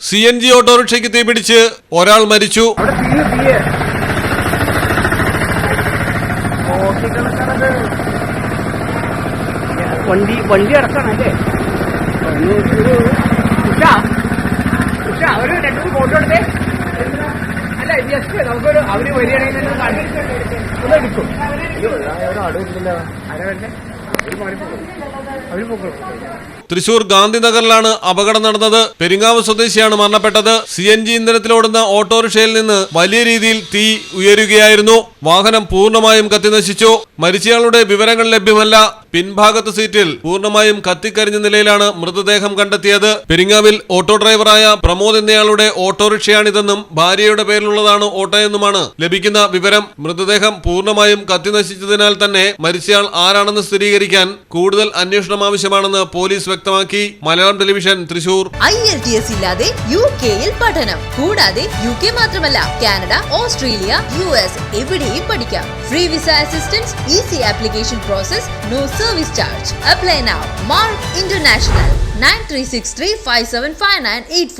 C N G ഓട്ടോറിക്ഷയ്ക്ക് തീപിടിച്ച് ഒരാൾ മരിച്ചു. വണ്ടി വണ്ടി ഒരു രണ്ടു ഫോട്ടോ എടുത്തേ. അല്ല ജസ്റ്റ് നമുക്കൊരു അവർ വരികയാണെങ്കിൽ തൃശൂർ ഗാന്ധിനഗറിലാണ് അപകടം നടന്നത്. പെരിങ്ങാവ് സ്വദേശിയാണ് മരണപ്പെട്ടത്. സി എൻ ജി ഇന്ധനത്തിലോടുന്ന ഓട്ടോറിക്ഷയിൽ നിന്ന് വലിയ രീതിയിൽ തീ ഉയരുകയായിരുന്നു. വാഹനം പൂർണമായും കത്തിനശിച്ചു. മരിച്ചയാളുടെ വിവരങ്ങൾ ലഭ്യമല്ല. പിൻഭാഗത്ത് സീറ്റിൽ പൂർണമായും കത്തിക്കരിഞ്ഞ നിലയിലാണ് മൃതദേഹം കണ്ടെത്തിയത്. പെരിങ്ങാവിൽ ഓട്ടോ ഡ്രൈവറായ പ്രമോദ് എന്നയാളുടെ ഓട്ടോറിക്ഷയാണിതെന്നും ഭാര്യയുടെ പേരിലുള്ളതാണ് ഓട്ടോയെന്നുമാണ് ലഭിക്കുന്ന വിവരം. മൃതദേഹം പൂർണമായും കത്തിനശിച്ചതിനാൽ തന്നെ മരിച്ചയാൾ ആരാണെന്ന് സ്ഥിരീകരിക്കാൻ കൂടുതൽ അന്വേഷണം ആവശ്യമാണെന്ന് പോലീസ് വ്യക്തമാക്കി. മലയാളം ടെലിവിഷൻ തൃശൂർ. ഇല്ലാതെ യു കെയിൽ പഠനം. കൂടാതെ യു കെ മാത്രമല്ല കാനഡ ഓസ്ട്രേലിയ യു എസ് എവിടെയും പഠിക്കാം. Free visa assistance easy application process no service charge. Apply now. Mark International 9363575984.